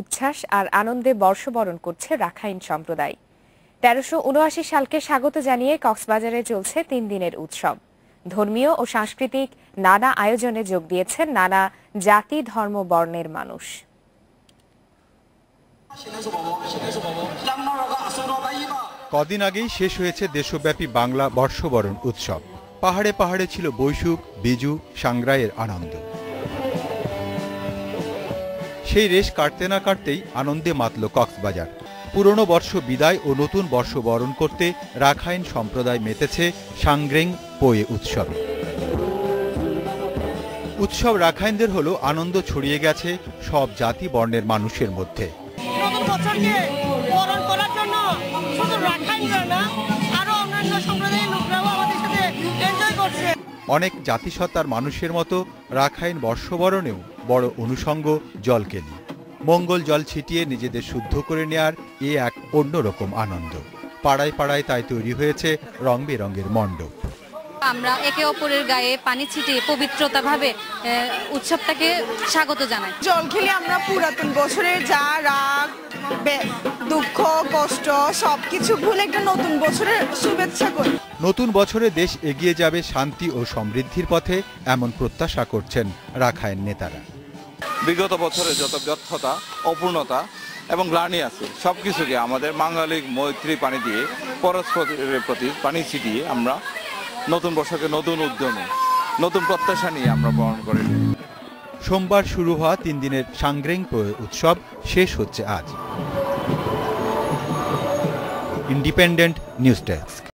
উচ্ছ্বাস আর আনন্দে বর্ষবরণ করছে রাখাইন সম্প্রদায়। তেরোশো উনআশি সালকে স্বাগত জানিয়ে কক্সবাজারে চলছে তিন দিনের উৎসব। ধর্মীয় ও সাংস্কৃতিক নানা আয়োজনে যোগ দিয়েছেন নানা জাতি, ধর্ম, বর্ণের মানুষ। কদিন আগেই শেষ হয়েছে দেশব্যাপী বাংলা বর্ষবরণ উৎসব। পাহাড়ে পাহাড়ে ছিল বৈশুক বিজু সাংগ্রায়ের আনন্দ। সেই রেশ কাটতে না কাটতেই আনন্দে মাতল কক্সবাজার। পুরনো বর্ষ বিদায় ও নতুন বর্ষ বরণ করতে রাখাইন সম্প্রদায় মেতেছে সাংগ্রেং পোয়ে উৎসবে। উৎসব রাখাইনদের হলো আনন্দ ছড়িয়ে গেছে সব জাতি বর্ণের মানুষের মধ্যে। অনেক জাতিসত্তার মানুষের মতো রাখাইন বর্ষবরণেও বড় অনুষঙ্গ জলকে নিয়ে। মঙ্গল জল ছিটিয়ে নিজেদের শুদ্ধ করে নেয়ার এ এক অন্যরকম আনন্দ। পাড়ায় পাড়ায় তাই তৈরি হয়েছে রং বেরঙের মণ্ডপ। আমরা একে অপরের গায়ে পানি ছিটিয়ে পবিত্রতাভাবে আহ, উৎসবটাকে স্বাগত জানাই। জল খেলে আমরা পুরাতন বছরের যা রাগ দুঃখ কষ্ট সবকিছু ভুলে একটা নতুন বছরের শুভেচ্ছা করি। নতুন বছরে দেশ এগিয়ে যাবে শান্তি ও সমৃদ্ধির পথে এমন প্রত্যাশা করছেন রাখাইন নেতারা। বিগত বছরে যত ব্যর্থতা অপূর্ণতা এবং গ্লানি আছে সব কিছুকে আমাদের মাঙ্গালিক মৈত্রী পানি দিয়ে পরস্পরের প্রতি পানি ছিটিয়ে আমরা নতুন বর্ষকে নতুন উদ্যমে নতুন প্রত্যাশা নিয়ে আমরা বরণ করে সোমবার শুরু হওয়া তিন দিনের সাংগ্রেং উৎসব শেষ হচ্ছে আজ। independent news desk.